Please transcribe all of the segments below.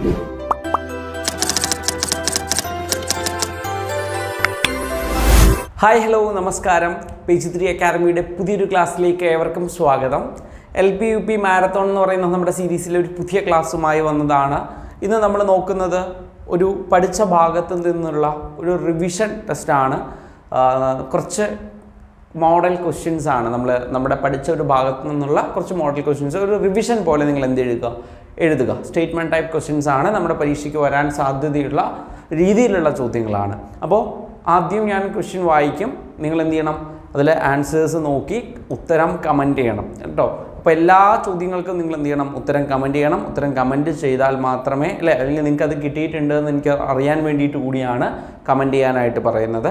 Hi hello നമസ്കാരം. Page three അക്കാദമിയുടെ പുതിയൊരു ക്ലാസ്സിലേക്ക് ഏവർക്കും സ്വാഗതം. L P U P marathon എന്ന് പറയുന്ന നമ്മുടെ സീരീസിലെ ഒരു പുതിയ ക്ലാസ്സുമായി വന്നതാണ്. ഇന്ന് നമ്മൾ നോക്കുന്നത് ഒരു പഠിച്ച ഭാഗത്തു നിന്നുള്ള ഒരു റിവിഷൻ ടെസ്റ്റാണ് കുറച്ച് മോഡൽ ക്വസ്റ്റ്യൻസ് ആണ്. നമ്മൾ നമ്മുടെ പഠിച്ച ഒരു ഭാഗത്തു നിന്നുള്ള കുറച്ച് മോഡൽ ക്വസ്റ്റ്യൻസ് ഒരു റിവിഷൻ പോലെ നിങ്ങൾ എന്ത് എഴുതുക എഴുതുക. സ്റ്റേറ്റ്മെന്റ് ടൈപ്പ് ക്വസ്റ്റ്യൻസ് ആണ് നമ്മുടെ പരീക്ഷയ്ക്ക് വരാൻ സാധ്യതയുള്ള രീതിയിലുള്ള ചോദ്യങ്ങളാണ്. അപ്പോൾ ആദ്യം ഞാൻ ക്വസ്റ്റ്യൻ വായിക്കും. നിങ്ങൾ എന്ത് ചെയ്യണം? അതിൽ ആൻസേഴ്സ് നോക്കി ഉത്തരം കമന്റ് ചെയ്യണം കേട്ടോ. അപ്പോൾ എല്ലാ ചോദ്യങ്ങൾക്കും നിങ്ങൾ എന്ത് ചെയ്യണം? ഉത്തരം കമന്റ് ചെയ്യണം. ഉത്തരം കമന്റ് ചെയ്താൽ മാത്രമേ അല്ലേ? അല്ലെങ്കിൽ നിങ്ങൾക്ക് അത് കിട്ടിയിട്ടുണ്ട് എന്ന് എനിക്ക് അറിയാൻ വേണ്ടിയിട്ട് കൂടിയാണ് കമന്റ് ചെയ്യാനായിട്ട് പറയുന്നത്.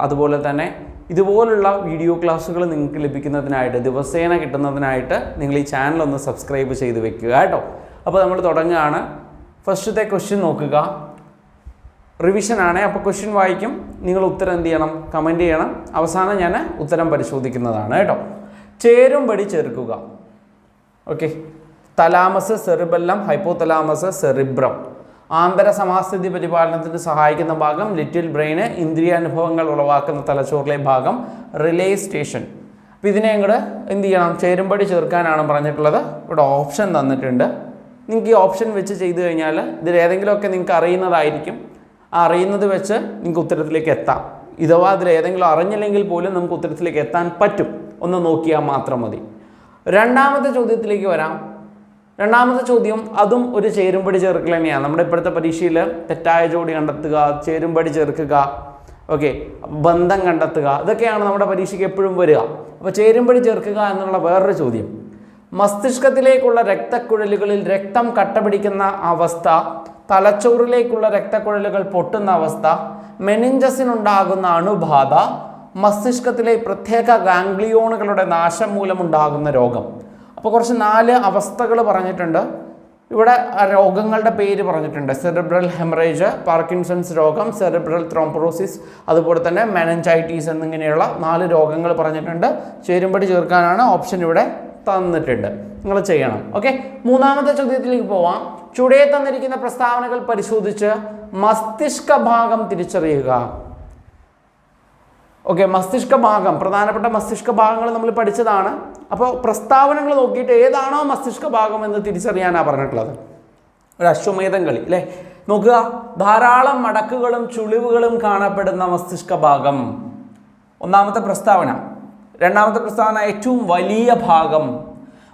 അതുപോലെ തന്നെ ഇതുപോലുള്ള വീഡിയോ ക്ലാസ്സുകൾ നിങ്ങൾക്ക് ലഭിക്കുന്നതിനായിട്ട് ദിവസേന കിട്ടുന്നതിനായിട്ട് നിങ്ങൾ ഈ ചാനൽ ഒന്ന് സബ്സ്ക്രൈബ് ചെയ്ത് വെക്കുക കേട്ടോ. അപ്പോൾ നമ്മൾ തുടങ്ങുകയാണ്. ഫസ്റ്റത്തെ ക്വസ്റ്റ്യൻ നോക്കുക. റിവിഷൻ ആണേ. അപ്പോൾ ക്വസ്റ്റ്യൻ വായിക്കും. നിങ്ങൾ ഉത്തരം എന്ത് ചെയ്യണം? കമന്റ് ചെയ്യണം. അവസാനം ഞാൻ ഉത്തരം പരിശോധിക്കുന്നതാണ് കേട്ടോ. ചേരുംപടി ചേർക്കുക. Okay thalamus cerebellum hypothalamus cerebrum ആന്തര സമാസ്ഥിതി പരിപാലനത്തിന് സഹായിക്കുന്ന ഭാഗം ലിറ്റിൽ ബ്രെയിന് ഇന്ദ്രിയാനുഭവങ്ങൾ ഉളവാക്കുന്ന തലച്ചോറിലെ ഭാഗം റിലേ സ്റ്റേഷൻ. അപ്പോൾ ഇതിനെ കൂടെ എന്ത് ചെയ്യണം? ചേരുംപടി ചേർക്കാനാണ് പറഞ്ഞിട്ടുള്ളത്. ഇവിടെ ഓപ്ഷൻ തന്നിട്ടുണ്ട്. നിങ്ങൾക്ക് ഈ ഓപ്ഷൻ വെച്ച് ചെയ്തു കഴിഞ്ഞാൽ ഇതിൽ ഏതെങ്കിലുമൊക്കെ നിങ്ങൾക്ക് അറിയുന്നതായിരിക്കും. ആ അറിയുന്നത് വെച്ച് നിങ്ങൾക്ക് ഉത്തരത്തിലേക്ക് എത്താം. ഇഥവാ അതിൽ ഏതെങ്കിലും അറിഞ്ഞില്ലെങ്കിൽ പോലും നമുക്ക് ഉത്തരത്തിലേക്ക് എത്താൻ പറ്റും. ഒന്ന് നോക്കിയാൽ മാത്രം മതി. രണ്ടാമത്തെ ചോദ്യത്തിലേക്ക് വരാം. രണ്ടാമത്തെ ചോദ്യം അതും ഒരു ചേരുംപടി ചേർക്കൽ തന്നെയാണ്. നമ്മുടെ ഇപ്പോഴത്തെ പരീക്ഷയിൽ തെറ്റായ ജോഡി കണ്ടെത്തുക ചേരുംപടി ചേർക്കുക ഓക്കെ ബന്ധം കണ്ടെത്തുക ഇതൊക്കെയാണ് നമ്മുടെ പരീക്ഷയ്ക്ക് എപ്പോഴും വരിക. അപ്പോൾ ചേരുംപടി ചേർക്കുക എന്നുള്ള വേറൊരു ചോദ്യം. മസ്തിഷ്കത്തിലേക്കുള്ള രക്തക്കുഴലുകളിൽ രക്തം കട്ടപിടിക്കുന്ന അവസ്ഥ തലച്ചോറിലേക്കുള്ള രക്തക്കുഴലുകൾ പൊട്ടുന്ന അവസ്ഥ മെനിഞ്ചസിനുണ്ടാകുന്ന അണുബാധ മസ്തിഷ്കത്തിലെ പ്രത്യേക ഗാംഗ്ലിയോണുകളുടെ നാശം മൂലമുണ്ടാകുന്ന രോഗം. അപ്പോൾ കുറച്ച് നാല് അവസ്ഥകൾ പറഞ്ഞിട്ടുണ്ട്. ഇവിടെ രോഗങ്ങളുടെ പേര് പറഞ്ഞിട്ടുണ്ട്. സെറിബ്രൽ ഹെമറേജ് പാർക്കിൻസൺസ് രോഗം സെറിബ്രൽ ത്രോംപ്രോസിസ് അതുപോലെ തന്നെ മെനഞ്ചൈറ്റീസ് എന്നിങ്ങനെയുള്ള നാല് രോഗങ്ങൾ പറഞ്ഞിട്ടുണ്ട്. ചേരുമ്പടി ചേർക്കാനാണ് ഓപ്ഷൻ ഇവിടെ തന്നിട്ടുണ്ട്. നിങ്ങൾ ചെയ്യണം. ഓക്കെ മൂന്നാമത്തെ ചോദ്യത്തിലേക്ക് പോവാം. ചുടയെ തന്നിരിക്കുന്ന പ്രസ്താവനകൾ പരിശോധിച്ച് മസ്തിഷ്ക ഭാഗം തിരിച്ചറിയുക. ഓക്കെ മസ്തിഷ്ക ഭാഗം പ്രധാനപ്പെട്ട മസ്തിഷ്ക ഭാഗങ്ങൾ നമ്മൾ പഠിച്ചതാണ്. അപ്പോൾ പ്രസ്താവനകൾ നോക്കിയിട്ട് ഏതാണോ മസ്തിഷ്ക ഭാഗം എന്ന് തിരിച്ചറിയാനാണ് പറഞ്ഞിട്ടുള്ളത്. ഒരു അശ്വമേധം കളി അല്ലേ? നോക്കുക ധാരാളം മടക്കുകളും ചുളിവുകളും കാണപ്പെടുന്ന മസ്തിഷ്ക ഭാഗം. ഒന്നാമത്തെ പ്രസ്താവന. രണ്ടാമത്തെ പ്രസ്താവന ഏറ്റവും വലിയ ഭാഗം.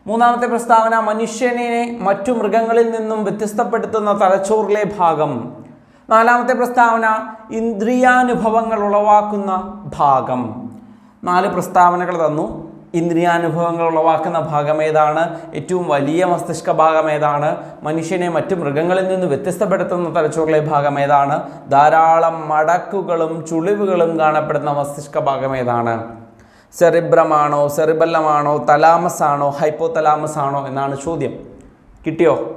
മൂന്നാമത്തെ പ്രസ്താവന മനുഷ്യനെ മറ്റു മൃഗങ്ങളിൽ നിന്നും വ്യത്യസ്തപ്പെടുത്തുന്ന തലച്ചോറിലെ ഭാഗം. നാലാമത്തെ പ്രസ്താവന ഇന്ദ്രിയാനുഭവങ്ങൾ ഉളവാക്കുന്ന ഭാഗം. നാല് പ്രസ്താവനകൾ തന്നു. ഇന്ദ്രിയാനുഭവങ്ങൾ ഉളവാക്കുന്ന ഭാഗം ഏതാണ്? ഏറ്റവും വലിയ മസ്തിഷ്ക ഭാഗം ഏതാണ്? മനുഷ്യനെ മറ്റു മൃഗങ്ങളിൽ നിന്ന് വ്യത്യസ്തപ്പെടുത്തുന്ന തലച്ചോറിലെ ഭാഗം ഏതാണ്? ധാരാളം മടക്കുകളും ചുളിവുകളും കാണപ്പെടുന്ന മസ്തിഷ്ക ഭാഗം ഏതാണ്? സെറിബ്രമാണോ സെറിബല്ലമാണോ തലാമസ് ആണോ ഹൈപ്പോ തലാമസ് ആണോ എന്നാണ് ചോദ്യം. കിട്ടിയോ?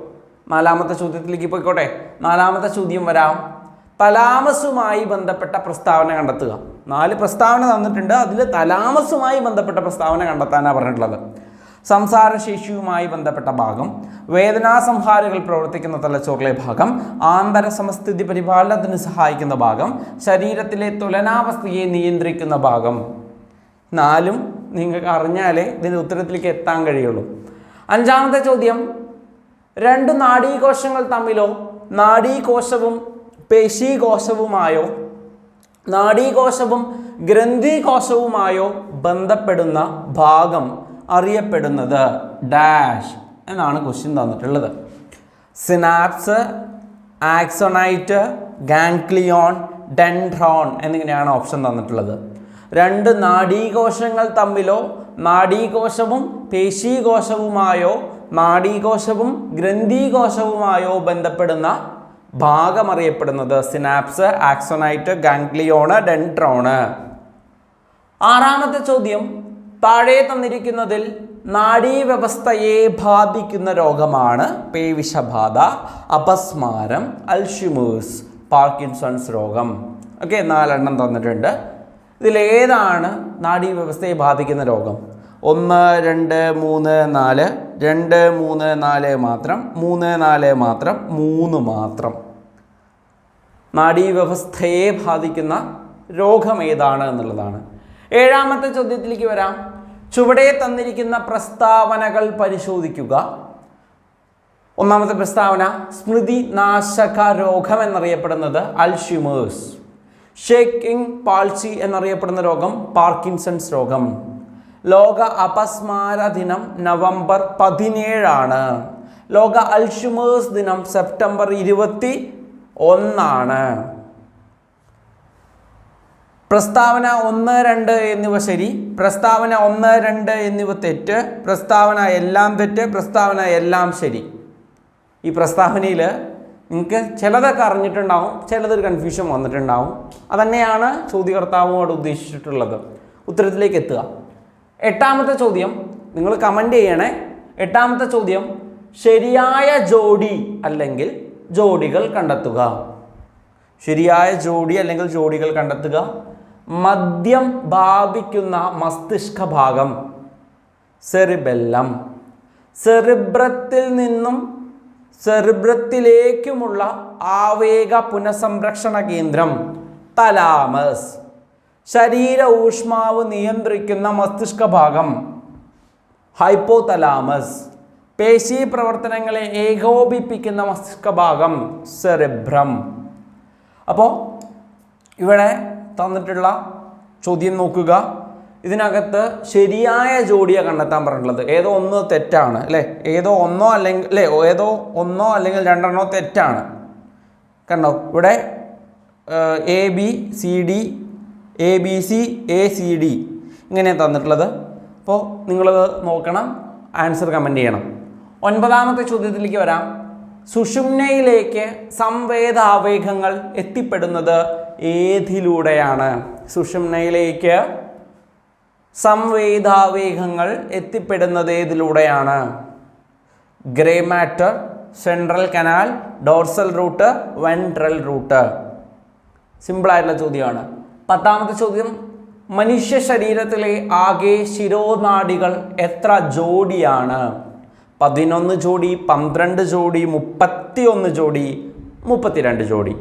നാലാമത്തെ ചോദ്യത്തിലേക്ക് പോയിക്കോട്ടെ. നാലാമത്തെ ചോദ്യം വരാം. തലാമസുമായി ബന്ധപ്പെട്ട പ്രസ്താവന കണ്ടെത്തുക. നാല് പ്രസ്താവന തന്നിട്ടുണ്ട്. അതിൽ തലാമസുമായി ബന്ധപ്പെട്ട പ്രസ്താവന കണ്ടെത്താനാണ് പറഞ്ഞിട്ടുള്ളത്. സംസാരശേഷിയുമായി ബന്ധപ്പെട്ട ഭാഗം വേദനാസംഹാരികൾ പ്രവർത്തിക്കുന്ന തലച്ചോറിലെ ഭാഗം ആന്തര സമസ്ഥിതി പരിപാലനത്തിന് സഹായിക്കുന്ന ഭാഗം ശരീരത്തിലെ തുലനാവസ്ഥയെ നിയന്ത്രിക്കുന്ന ഭാഗം. നാലും നിങ്ങൾക്ക് അറിഞ്ഞാലേ ഇതിന്റെ ഉത്തരത്തിലേക്ക് എത്താൻ കഴിയുള്ളൂ. അഞ്ചാമത്തെ ചോദ്യം രണ്ട് നാഡീകോശങ്ങൾ തമ്മിലോ നാഡീകോശവും പേശീകോശവുമായോ നാഡീകോശവും ഗ്രന്ഥികോശവുമായോ ബന്ധപ്പെടുന്ന ഭാഗം അറിയപ്പെടുന്നത് ഡാഷ് എന്നാണ് ക്വസ്റ്റ്യൻ തന്നിട്ടുള്ളത്. സിനാപ്സ് ആക്സോണൈറ്റ് ഗാംഗ്ലിയോൺ ഡെൻഡ്രോൺ എന്നിങ്ങനെയാണ് ഓപ്ഷൻ തന്നിട്ടുള്ളത്. രണ്ട് നാഡീകോശങ്ങൾ തമ്മിലോ നാഡീകോശവും പേശീകോശവുമായോ നാഡീകോശവും ഗ്രന്ഥികോശവുമായോ ബന്ധപ്പെടുന്ന ഭാഗം അറിയപ്പെടുന്നത് സിനാപ്സ് ആക്സോണൈറ്റ് ഗാംഗ്ലിയോണ് ഡെൻട്രോണ് ആറാമത്തെ ചോദ്യം താഴെ തന്നിരിക്കുന്നതിൽ നാഡീവ്യവസ്ഥയെ ബാധിക്കുന്ന രോഗമാണ് പേവിഷബാധ അപസ്മാരം അൽഷിമേഴ്സ് പാർക്കിൻസൺസ് രോഗം. ഓക്കെ നാലെണ്ണം തന്നിട്ടുണ്ട്. ഇതിലേതാണ് നാഡീവ്യവസ്ഥയെ ബാധിക്കുന്ന രോഗം. ഒന്ന് രണ്ട് മൂന്ന് നാല്. രണ്ട് മൂന്ന് നാല് മാത്രം. മൂന്ന് നാല് മാത്രം. മൂന്ന് മാത്രം. നാഡീവ്യവസ്ഥയെ ബാധിക്കുന്ന രോഗം ഏതാണ് എന്നുള്ളതാണ്. ഏഴാമത്തെ ചോദ്യത്തിലേക്ക് വരാം. ചുവടെ തന്നിരിക്കുന്ന പ്രസ്താവനകൾ പരിശോധിക്കുക. ഒന്നാമത്തെ പ്രസ്താവന സ്മൃതി നാശക രോഗം എന്നറിയപ്പെടുന്നത് അൽഷിമേഴ്സ്. ഷേക്കിംഗ് പാൾസി എന്നറിയപ്പെടുന്ന രോഗം പാർക്കിൻസൺസ് രോഗം. ലോക അപസ്മാര ദിനം നവംബർ പതിനേഴാണ്. ലോക അൽഷുമേഴ്സ് ദിനം സെപ്റ്റംബർ ഇരുപത്തി ഒന്നാണ്. പ്രസ്താവന ഒന്ന് രണ്ട് എന്നിവ ശരി. പ്രസ്താവന ഒന്ന് രണ്ട് എന്നിവ തെറ്റ്. പ്രസ്താവന എല്ലാം തെറ്റ്. പ്രസ്താവന എല്ലാം ശരി. ഈ പ്രസ്താവനയിൽ നിങ്ങൾക്ക് ചിലതൊക്കെ അറിഞ്ഞിട്ടുണ്ടാവും ചിലതൊരു കൺഫ്യൂഷൻ വന്നിട്ടുണ്ടാവും. അതന്നെയാണ് ചോദ്യകർത്താവുമോട് ഉദ്ദേശിച്ചിട്ടുള്ളത്. ഉത്തരത്തിലേക്ക് എത്തുക. എട്ടാമത്തെ ചോദ്യം നിങ്ങൾ കമന്റ് ചെയ്യണേ. എട്ടാമത്തെ ചോദ്യം ശരിയായ ജോഡി അല്ലെങ്കിൽ ജോഡികൾ കണ്ടെത്തുക. ശരിയായ ജോഡി അല്ലെങ്കിൽ ജോഡികൾ കണ്ടെത്തുക. മദ്യം ഭാവിക്കുന്ന മസ്തിഷ്ക ഭാഗം സെറിബെല്ലം. സെറിബ്രത്തിൽ നിന്നും സെറിബ്രത്തിലേക്കുമുള്ള ആവേഗ പുനഃസംരക്ഷണ കേന്ദ്രം തലാമസ് ശരീര ഊഷ്മാവ് നിയന്ത്രിക്കുന്ന മസ്തിഷ്ക ഭാഗം ഹൈപ്പോതലാമസ് പേശി പ്രവർത്തനങ്ങളെ ഏകോപിപ്പിക്കുന്ന മസ്തിഷ്ക ഭാഗം സെറിബ്രം അപ്പോൾ ഇവിടെ തന്നിട്ടുള്ള ചോദ്യം നോക്കുക. ഇതിനകത്ത് ശരിയായ ജോഡിയാണ് കണ്ടെത്താൻ പറഞ്ഞിട്ടുള്ളത്. ഏതോ ഒന്ന് തെറ്റാണ് അല്ലേ? ഏതോ ഒന്നോ അല്ലെങ്കിൽ അല്ലേ? ഏതോ ഒന്നോ അല്ലെങ്കിൽ രണ്ടെണ്ണോ തെറ്റാണ്. കണ്ടോ? ഇവിടെ A B C D A B C A C D ഇങ്ങനെയാണ് തന്നിട്ടുള്ളത്. അപ്പോൾ നിങ്ങളത് നോക്കണം ആൻസർ കമന്റ് ചെയ്യണം. ഒൻപതാമത്തെ ചോദ്യത്തിലേക്ക് വരാം. സുഷുമ്നയിലേക്ക് സംവേദാവേഗങ്ങൾ എത്തിപ്പെടുന്നത് ഏതിലൂടെയാണ്? സുഷുമ്നയിലേക്ക് സംവേദാവേഗങ്ങൾ എത്തിപ്പെടുന്നത് ഏതിലൂടെയാണ്? Grey matter central canal dorsal root ventral root സിമ്പിളായിട്ടുള്ള ചോദ്യമാണ്. പത്താമത്തെ ചോദ്യം. മനുഷ്യ ശരീരത്തിലെ ആകെ ശിരോനാടികൾ എത്ര ജോഡിയാണ്? പതിനൊന്ന് ജോഡി പന്ത്രണ്ട് ജോഡി മുപ്പത്തി ഒന്ന് ജോഡി മുപ്പത്തിരണ്ട് ജോഡി.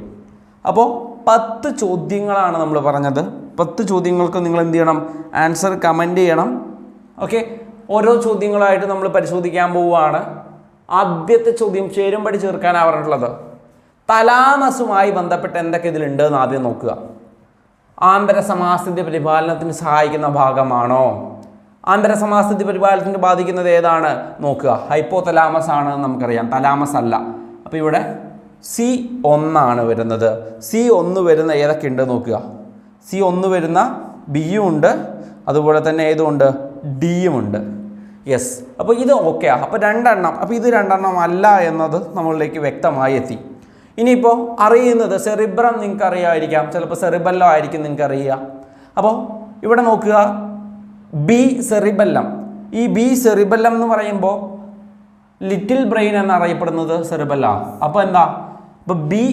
അപ്പോൾ പത്ത് ചോദ്യങ്ങളാണ് നമ്മൾ പറഞ്ഞത്. പത്ത് ചോദ്യങ്ങൾക്ക് നിങ്ങൾ എന്ത് ചെയ്യണം? ആൻസർ കമന്റ് ചെയ്യണം. ഓക്കെ? ഓരോ ചോദ്യങ്ങളായിട്ട് നമ്മൾ പരിശോധിക്കാൻ പോവുകയാണ്. ആദ്യത്തെ ചോദ്യം ചേരുംപടി ചേർക്കാനാണ് പറഞ്ഞിട്ടുള്ളത്. തലാമസുമായി ബന്ധപ്പെട്ട് എന്തൊക്കെ ഇതിലുണ്ട് എന്ന് ആദ്യം നോക്കുക. ആന്തര പരിപാലനത്തിന് സഹായിക്കുന്ന ഭാഗമാണോ? ആന്തര പരിപാലനത്തിന് ബാധിക്കുന്നത് ഏതാണ്? നോക്കുക. ഹൈപ്പോ തലാമസ് ആണ് നമുക്കറിയാം. തലാമസ് അല്ല. അപ്പോൾ ഇവിടെ സി ഒന്നാണ് വരുന്നത്. സി ഒന്ന് വരുന്ന ഏതൊക്കെ ഉണ്ട് നോക്കുക. സി ഒന്ന് വരുന്ന ബിയും ഉണ്ട്. അതുപോലെ തന്നെ ഏതുമുണ്ട് ഡിയും ഉണ്ട്. യെസ്. അപ്പോൾ ഇത് ഓക്കെയാണ് അപ്പോൾ രണ്ടെണ്ണം. അപ്പോൾ ഇത് രണ്ടെണ്ണം അല്ല എന്നത് നമ്മളിലേക്ക് വ്യക്തമായി എത്തി. ഇനിയിപ്പോൾ അറിയുന്നത് സെറിബ്രം നിങ്ങൾക്ക് അറിയാമായിരിക്കാം ചിലപ്പോൾ സെറിബല്ലോ ആയിരിക്കും നിങ്ങൾക്ക് അറിയുക അപ്പോൾ ഇവിടെ നോക്കുക. B cerebellum. ഈ ബി സെറിബല്ലം എന്ന് പറയുമ്പോൾ ലിറ്റിൽ ബ്രെയിൻ എന്നറിയപ്പെടുന്നത് സെറിബല്ല. അപ്പോൾ എന്താ? അപ്പോൾ ബി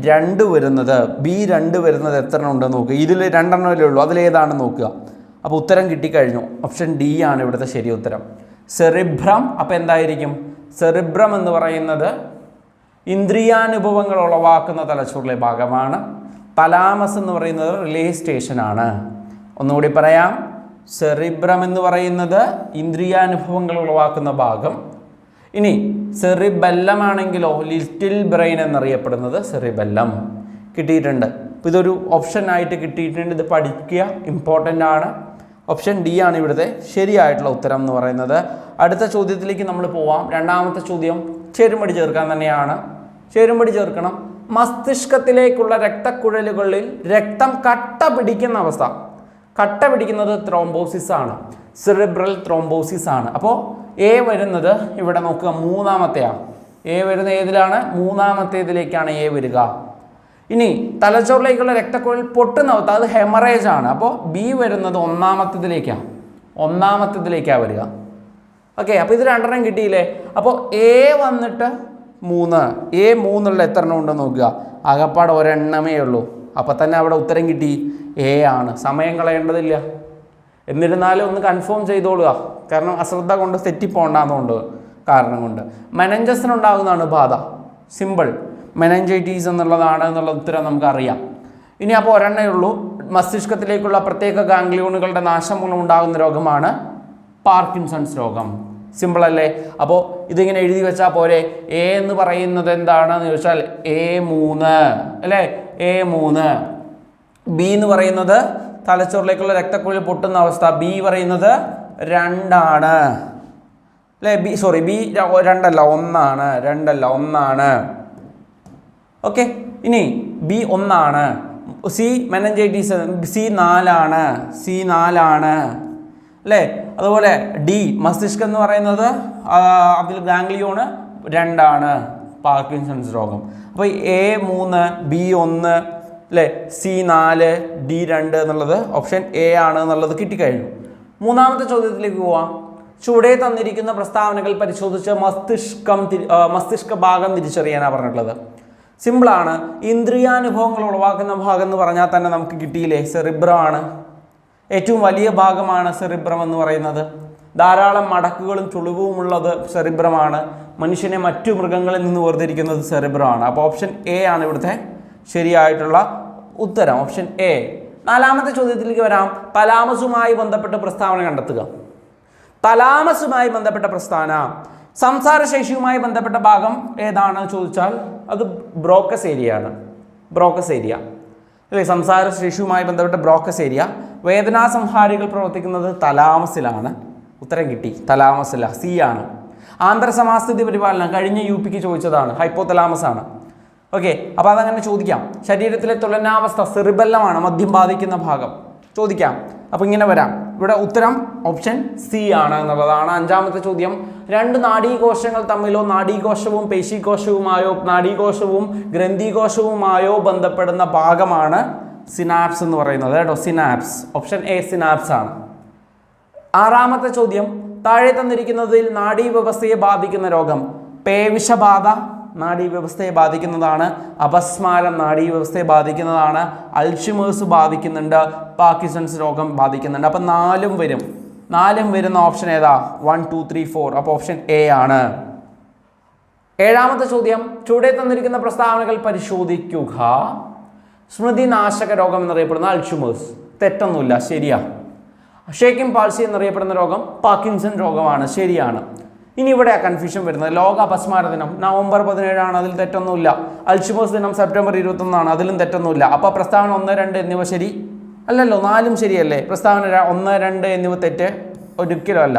രണ്ട് വരുന്നത്. ബി രണ്ട് വരുന്നത് എത്ര ഉണ്ടെന്ന് നോക്കുക ഇതിൽ രണ്ടെണ്ണമല്ലേ ഉള്ളൂ. അതിലേതാണെന്ന് നോക്കുക. അപ്പോൾ ഉത്തരം കിട്ടിക്കഴിഞ്ഞു. ഓപ്ഷൻ ഡി ആണ് ഇവിടുത്തെ ശരി ഉത്തരം. സെറിബ്രം. അപ്പോൾ എന്തായിരിക്കും? സെറിബ്രം എന്ന് പറയുന്നത് ഇന്ദ്രിയാനുഭവങ്ങൾ ഉളവാക്കുന്ന തലച്ചോറിലെ ഭാഗമാണ്. തലാമസ് എന്ന് പറയുന്നത് റിലേ സ്റ്റേഷനാണ് ഒന്നുകൂടി പറയാം. സെറിബ്രം എന്ന് പറയുന്നത് ഇന്ദ്രിയാനുഭവങ്ങൾ ഉളവാക്കുന്ന ഭാഗം. ഇനി സെറിബെല്ലമാണെങ്കിലോ ലിറ്റിൽ ബ്രെയിൻ എന്നറിയപ്പെടുന്നത് സെറിബെല്ലം. കിട്ടിയിട്ടുണ്ട്. അപ്പോൾ ഇതൊരു ഓപ്ഷൻ ആയിട്ട് കിട്ടിയിട്ടുണ്ട്. ഇത് പഠിക്കുക ഇമ്പോർട്ടന്റ് ആണ്. ഓപ്ഷൻ ഡി ആണ് ഇവിടുത്തെ ശരിയായിട്ടുള്ള ഉത്തരം എന്ന് പറയുന്നത്. അടുത്ത ചോദ്യത്തിലേക്ക് നമ്മൾ പോവാം. രണ്ടാമത്തെ ചോദ്യം ചേരുംപടി ചേർക്കാൻ തന്നെയാണ്. ചേരുംപടി ചേർക്കണം. മസ്തിഷ്കത്തിലേക്കുള്ള രക്തക്കുഴലുകളിൽ രക്തം കട്ട പിടിക്കുന്ന അവസ്ഥ. കട്ട പിടിക്കുന്നത് ത്രോംബോസിസ് ആണ്. സെറിബ്രൽ ത്രോംബോസിസ് ആണ്. അപ്പോൾ എ വരുന്നത് ഇവിടെ നോക്കുക മൂന്നാമത്തെയാണ് എ വരുന്ന ഏതിലാണ്? മൂന്നാമത്തേതിലേക്കാണ് എ വരിക. ഇനി തലച്ചോറിലേക്കുള്ള രക്തക്കുഴൽ പൊട്ടുന്ന അവസ്ഥ അത് ഹെമറേജ് ആണ്. അപ്പോൾ ബി വരുന്നത് ഒന്നാമത്തേതിലേക്കാണ് ഒന്നാമത്തേതിലേക്കാണ് വരിക. ഓക്കെ അപ്പോൾ ഇത് രണ്ടെണ്ണം കിട്ടിയില്ലേ? അപ്പോൾ എ വന്നിട്ട് മൂന്ന്. എ മൂന്നുള്ള എത്ര എണ്ണം ഉണ്ടെന്ന് നോക്കുക. അകപ്പാട് ഒരെണ്ണമേ ഉള്ളൂ. അപ്പോൾ തന്നെ അവിടെ ഉത്തരം കിട്ടി. എ ആണ്. സമയം കളയേണ്ടതില്ല. എന്നിരുന്നാലും ഒന്ന് കൺഫേം ചെയ്തോളുക. കാരണം അശ്രദ്ധ കൊണ്ട് തെറ്റിപ്പോണ്ടാന്നുകൊണ്ട് കാരണം കൊണ്ട്. മെനഞ്ചസിനുണ്ടാകുന്നതാണ് ബാധ. സിമ്പിൾ മെനഞ്ചൈറ്റീസ് എന്നുള്ളതാണ് എന്നുള്ള ഉത്തരം നമുക്കറിയാം. ഇനി അപ്പോൾ ഒരെണ്ണേ ഉള്ളൂ. മസ്തിഷ്കത്തിലേക്കുള്ള പ്രത്യേക ഗാംഗ്ലിയോണുകളുടെ നാശം മൂലം ഉണ്ടാകുന്ന രോഗമാണ് പാർക്കിൻസൺസ് രോഗം. സിമ്പിൾ അല്ലേ? അപ്പോൾ ഇതിങ്ങനെ എഴുതി വെച്ചാൽ പോരെ. എ എന്ന് പറയുന്നത് എന്താണെന്ന് ചോദിച്ചാൽ എ മൂന്ന്. അല്ലേ? എ മൂന്ന്. ബി എന്ന് പറയുന്നത് തലച്ചോറിലേക്കുള്ള രക്തക്കുഴി പൊട്ടുന്ന അവസ്ഥ. ബി പറയുന്നത് രണ്ടാണ്. അല്ലേ? ബി സോറി ബി രണ്ടല്ല ഒന്നാണ്. രണ്ടല്ല ഒന്നാണ്. ഓക്കെ ഇനി ബി ഒന്നാണ്. സി മെനഞ്ചൈറ്റീസ് സി നാലാണ്. സി നാലാണ്. അല്ലേ? അതുപോലെ ഡി മസ്തിഷ്കം എന്ന് പറയുന്നത് അതിൽ ഗാംഗ്ലിയോണ് രണ്ടാണ് പാർക്കിൻസൺസ് രോഗം. അപ്പോൾ എ മൂന്ന് ബി ഒന്ന് അല്ലേ? സി നാല് ഡി രണ്ട് എന്നുള്ളത് ഓപ്ഷൻ എ ആണ് എന്നുള്ളത് കിട്ടിക്കഴിഞ്ഞു. മൂന്നാമത്തെ ചോദ്യത്തിലേക്ക് പോവാം. ചുവടെ തന്നിരിക്കുന്ന പ്രസ്താവനകൾ പരിശോധിച്ച് മസ്തിഷ്കം മസ്തിഷ്ക ഭാഗം തിരിച്ചറിയാനാണ് പറഞ്ഞിട്ടുള്ളത്. സിമ്പിളാണ് ഇന്ദ്രിയാനുഭവങ്ങൾ ഉളവാക്കുന്ന ഭാഗം എന്ന് പറഞ്ഞാൽ തന്നെ നമുക്ക് കിട്ടിയില്ലേ? സെറിബ്രം ആണ്. ഏറ്റവും വലിയ ഭാഗമാണ് സെറിബ്രം എന്ന് പറയുന്നത്. ധാരാളം മടക്കുകളും ചുളിവുമുള്ളത് സെറിബ്രമാണ്. മനുഷ്യനെ മറ്റു മൃഗങ്ങളിൽ നിന്ന് വേർതിരിക്കുന്നത് സെറിബ്രമാണ്. അപ്പോൾ ഓപ്ഷൻ എ ആണ് ഇവിടുത്തെ ശരിയായിട്ടുള്ള ഉത്തരം. ഓപ്ഷൻ എ നാലാമത്തെ ചോദ്യത്തിലേക്ക് വരാം. തലാമസുമായി ബന്ധപ്പെട്ട പ്രസ്താവന കണ്ടെത്തുക. തലാമസുമായി ബന്ധപ്പെട്ട പ്രസ്താവന. സംസാരശേഷിയുമായി ബന്ധപ്പെട്ട ഭാഗം ഏതാണെന്ന് ചോദിച്ചാൽ അത് ബ്രോക്കസ് ഏരിയ ആണ് ബ്രോക്കസ് ഏരിയ. അല്ലേ? സംസാരശേഷിയുമായി ബന്ധപ്പെട്ട ബ്രോക്കസ് ഏരിയ. വേദനാസംഹാരികൾ പ്രവർത്തിക്കുന്നത് തലാമസിലാണ്. ഉത്തരം കിട്ടി. തലാമസില സി ആണ്. ആന്തരസമാസ്ഥിതി പരിപാലനം. കഴിഞ്ഞ യു പിക്ക് ചോദിച്ചതാണ്. ഹൈപ്പോ തലാമസാണ് ഓക്കെ. അപ്പോൾ അതങ്ങനെ ചോദിക്കാം. ശരീരത്തിലെ തുലനാവസ്ഥ സെറിബെല്ലമാണ് മദ്യം ബാധിക്കുന്ന ഭാഗം. ചോദിക്കാം. അപ്പോൾ ഇങ്ങനെ വരാം. ഇവിടെ ഉത്തരം ഓപ്ഷൻ സി ആണ് എന്നുള്ളതാണ്. അഞ്ചാമത്തെ ചോദ്യം. രണ്ട് നാഡീകോശങ്ങൾ തമ്മിലോ നാഡീകോശവും പേശീകോശവുമായോ നാഡീകോശവും ഗ്രന്ഥികോശവുമായോ ബന്ധപ്പെടുന്ന ഭാഗമാണ് സിനാപ്സ് എന്ന് പറയുന്നത്. കേട്ടോ സിനാപ്സ് ഓപ്ഷൻ എ സിനാപ്സ് ആണ്. ആറാമത്തെ ചോദ്യം താഴെ തന്നിരിക്കുന്നതിൽ നാഡീവ്യവസ്ഥയെ ബാധിക്കുന്ന രോഗം. പേവിഷബാധ നാഡീവ്യവസ്ഥയെ ബാധിക്കുന്നതാണ്. അപസ്മാരം നാഡീവ്യവസ്ഥയെ ബാധിക്കുന്നതാണ്. അൾഷിമേഴ്സ് ബാധിക്കുന്നുണ്ട്. പാർക്കിസൺസ് രോഗം ബാധിക്കുന്നുണ്ട്. അപ്പം നാലും വരും. നാലും വരുന്ന ഓപ്ഷൻ ഏതാ? വൺ ടു ത്രീ ഫോർ അപ്പോൾ ഓപ്ഷൻ എ ആണ്. ഏഴാമത്തെ ചോദ്യം ചുവടെ തന്നിരിക്കുന്ന പ്രസ്താവനകൾ പരിശോധിക്കുക. സ്മൃതി നാശക രോഗം എന്നറിയപ്പെടുന്ന അൽഷുമേഴ്സ്. തെറ്റൊന്നുമില്ല ശരിയാ. ഷേക്കിംഗ് പാൾസി എന്നറിയപ്പെടുന്ന രോഗം പാർക്കിൻസൺ രോഗമാണ് ശരിയാണ്. ഇനി ഇവിടെ കൺഫ്യൂഷൻ വരുന്നത്. ലോക അപസ്മാര ദിനം. നവംബർ പതിനേഴാണ് അതിൽ തെറ്റൊന്നുമില്ല. അൽഷിമോസ് ദിനം സെപ്റ്റംബർ ഇരുപത്തൊന്നാണ് അതിലും തെറ്റൊന്നുമില്ല. അപ്പോൾ പ്രസ്താവന ഒന്ന് രണ്ട് എന്നിവ ശരി? അല്ലല്ലോ നാലും ശരിയല്ലേ? പ്രസ്താവന ഒന്ന് രണ്ട് എന്നിവ തെറ്റ്? ഒരിക്കലും അല്ല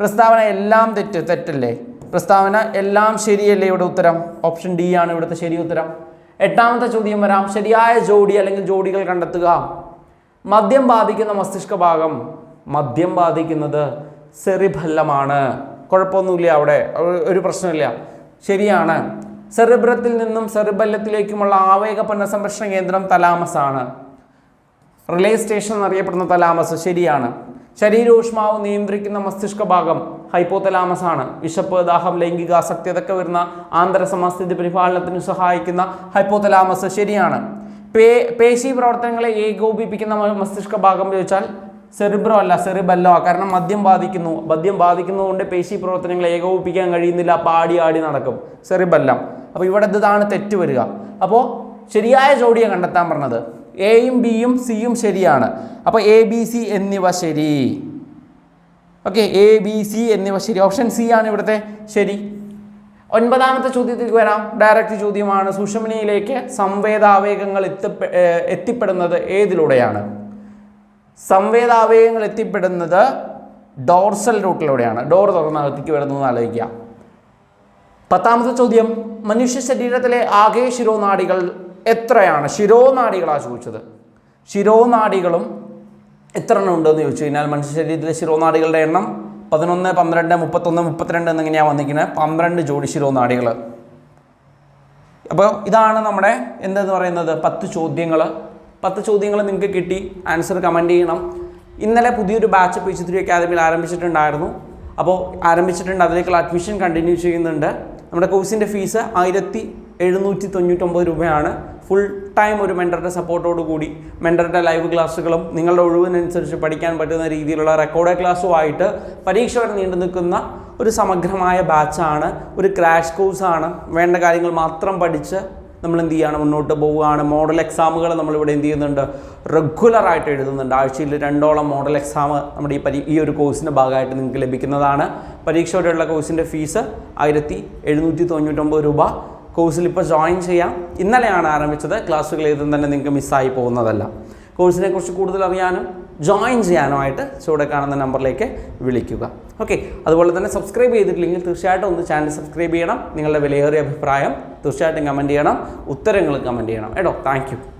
പ്രസ്താവന എല്ലാം തെറ്റ് തെറ്റല്ലേ? പ്രസ്താവന എല്ലാം ശരിയല്ലേ ഇവിടെ ഉത്തരം? ഓപ്ഷൻ ഡി ആണ് ഇവിടുത്തെ ശരി ഉത്തരം. എട്ടാമത്തെ ചോദ്യം വരാം. ശരിയായ ജോഡി അല്ലെങ്കിൽ ജോഡികൾ കണ്ടെത്തുക. മദ്യം ബാധിക്കുന്ന മസ്തിഷ്ക ഭാഗം. മദ്യം ബാധിക്കുന്നത് സെറിഭല്ലമാണ് കുഴപ്പമൊന്നുമില്ല അവിടെ. ഒരു- പ്രശ്നമില്ല. ശരിയാണ്. സെറിബ്രത്തിൽ നിന്നും സെറിബല്ലത്തിലേക്കുമുള്ള ആവേഗ പുനഃസംരക്ഷണ കേന്ദ്രം തലാമസ് ആണ് റിലേ സ്റ്റേഷൻ എന്നറിയപ്പെടുന്ന തലാമസ് ശരിയാണ്. ശരീരോഷ്മാവ് നിയന്ത്രിക്കുന്ന മസ്തിഷ്ക ഭാഗം. ഹൈപ്പോതലാമസ് ആണ്. വിശപ്പ് ദാഹം ലൈംഗികാസക്തി അതൊക്കെ വരുന്ന ആന്തരസമസ്ഥിതി പരിപാലനത്തിന് സഹായിക്കുന്ന ഹൈപ്പോതലാമസ് ശരിയാണ്. പേ പേശി പ്രവർത്തനങ്ങളെ ഏകോപിപ്പിക്കുന്ന മസ്തിഷ്ക ഭാഗം ചോദിച്ചാൽ സെറിബ്രോ അല്ല സെറിബല്ലോ. കാരണം മദ്യം ബാധിക്കുന്നു. മദ്യം ബാധിക്കുന്നതുകൊണ്ട് പേശി പ്രവർത്തനങ്ങളെ ഏകോപിപ്പിക്കാൻ കഴിയുന്നില്ല. പാടി ആടി നടക്കും. സെറിബല്ലം. അപ്പോൾ ഇവിടെ ഇതാണ് തെറ്റ് വരിക. അപ്പോൾ ശരിയായ ജോഡിയെ കണ്ടെത്താൻ പറഞ്ഞത്. എയും ബിയും സിയും ശരിയാണ്. അപ്പോൾ എ ബി സി എന്നിവ ശരി. ഓക്കെ എ ബി സി എന്നിവ ശരി. ഓപ്ഷൻ സി ആണ് ഇവിടുത്തെ. ശരി. ഒൻപതാമത്തെ ചോദ്യത്തിലേക്ക് വരാം. ഡയറക്റ്റ് ചോദ്യമാണ്. സുഷമനിയിലേക്ക് സംവേദാവേഗങ്ങൾ എത്തിപ്പെ എത്തിപ്പെടുന്നത് ഏതിലൂടെയാണ്? സംവേദാവേഗങ്ങൾ എത്തിപ്പെടുന്നത് ഡോർസൽ റൂട്ടിലൂടെയാണ് ഡോർ തുറന്ന അകത്തേക്ക് വരുന്നത് ആലോചിക്കുക. പത്താമത്തെ ചോദ്യം. മനുഷ്യ ശരീരത്തിലെ ആകെ ശിരോനാടികൾ എത്രയാണ്? ശിരോനാടികളാണ് ചോദിച്ചത്. ശിരോനാഡികളും എത്ര എണ്ണം ഉണ്ടെന്ന് ചോദിച്ചു കഴിഞ്ഞാൽ മനുഷ്യ ശരീരത്തിലെ ശിരോനാടികളുടെ എണ്ണം പതിനൊന്ന് പന്ത്രണ്ട് മുപ്പത്തൊന്ന് മുപ്പത്തിരണ്ട് എന്നിങ്ങനെയാണ് വന്നിരിക്കുന്നത് പന്ത്രണ്ട് ജോഡി ശിരോനാടികൾ അപ്പോൾ ഇതാണ് നമ്മുടെ എന്തെന്ന് പറയുന്നത്? പത്ത് ചോദ്യങ്ങൾ പത്ത് ചോദ്യങ്ങൾ നിങ്ങൾക്ക് കിട്ടി. ആൻസർ കമന്റ് ചെയ്യണം. ഇന്നലെ പുതിയൊരു ബാച്ച് പി ത്രീ അക്കാദമിയിൽ ആരംഭിച്ചിട്ടുണ്ടായിരുന്നു. അപ്പോൾ ആരംഭിച്ചിട്ടുണ്ട്. അതിലേക്കുള്ള അഡ്മിഷൻ കണ്ടിന്യൂ ചെയ്യുന്നുണ്ട്. നമ്മുടെ കോഴ്സിന്റെ ഫീസ് ആയിരത്തി എഴുന്നൂറ്റി തൊണ്ണൂറ്റൊമ്പത് രൂപയാണ്. ഫുൾ ടൈം ഒരു മെന്ററുടെ സപ്പോർട്ടോട് കൂടി മെന്ററുടെ ലൈവ് ക്ലാസ്സുകളും നിങ്ങളുടെ ഒഴിവിനനുസരിച്ച് പഠിക്കാൻ പറ്റുന്ന രീതിയിലുള്ള റെക്കോർഡ് ക്ലാസ്സുമായിട്ട് പരീക്ഷ വരെ നീണ്ടു നിൽക്കുന്ന ഒരു സമഗ്രമായ ബാച്ചാണ് ഒരു ക്രാഷ് കോഴ്സാണ് വേണ്ട കാര്യങ്ങൾ മാത്രം പഠിച്ച് നമ്മൾ എന്ത് ചെയ്യാണ് മുന്നോട്ട് പോവുകയാണ്. മോഡൽ എക്സാമുകൾ നമ്മളിവിടെ എന്ത് ചെയ്യുന്നുണ്ട്? റെഗുലറായിട്ട് എഴുതുന്നുണ്ട്. ആഴ്ചയിൽ രണ്ടോളം മോഡൽ എക്സാം നമ്മുടെ ഈ പരി ഈ ഒരു കോഴ്സിന്റെ ഭാഗമായിട്ട് നിങ്ങൾക്ക് ലഭിക്കുന്നതാണ്. പരീക്ഷയോടെയുള്ള കോഴ്സിന്റെ ഫീസ് ആയിരത്തി എഴുന്നൂറ്റി തൊണ്ണൂറ്റൊമ്പത് രൂപ. കോഴ്സിൽ ഇപ്പോൾ ജോയിൻ ചെയ്യാം. ഇന്നലെയാണ് ആരംഭിച്ചത്. ക്ലാസ്സുകൾ ഏതും തന്നെ നിങ്ങൾക്ക് മിസ്സായി പോകുന്നതല്ല. കോഴ്സിനെ കുറിച്ച് കൂടുതൽ അറിയാനും ജോയിൻ ചെയ്യാനുമായിട്ട് ചുവടെ കാണുന്ന നമ്പറിലേക്ക് വിളിക്കുക. ഓക്കെ അതുപോലെ തന്നെ സബ്സ്ക്രൈബ് ചെയ്തിട്ടില്ലെങ്കിൽ തീർച്ചയായിട്ടും ഒന്ന് ചാനൽ സബ്സ്ക്രൈബ് ചെയ്യണം. നിങ്ങളുടെ വിലയേറിയ അഭിപ്രായം തീർച്ചയായിട്ടും കമന്റ് ചെയ്യണം. ഉത്തരങ്ങൾ കമന്റ് ചെയ്യണം. കേട്ടോ താങ്ക്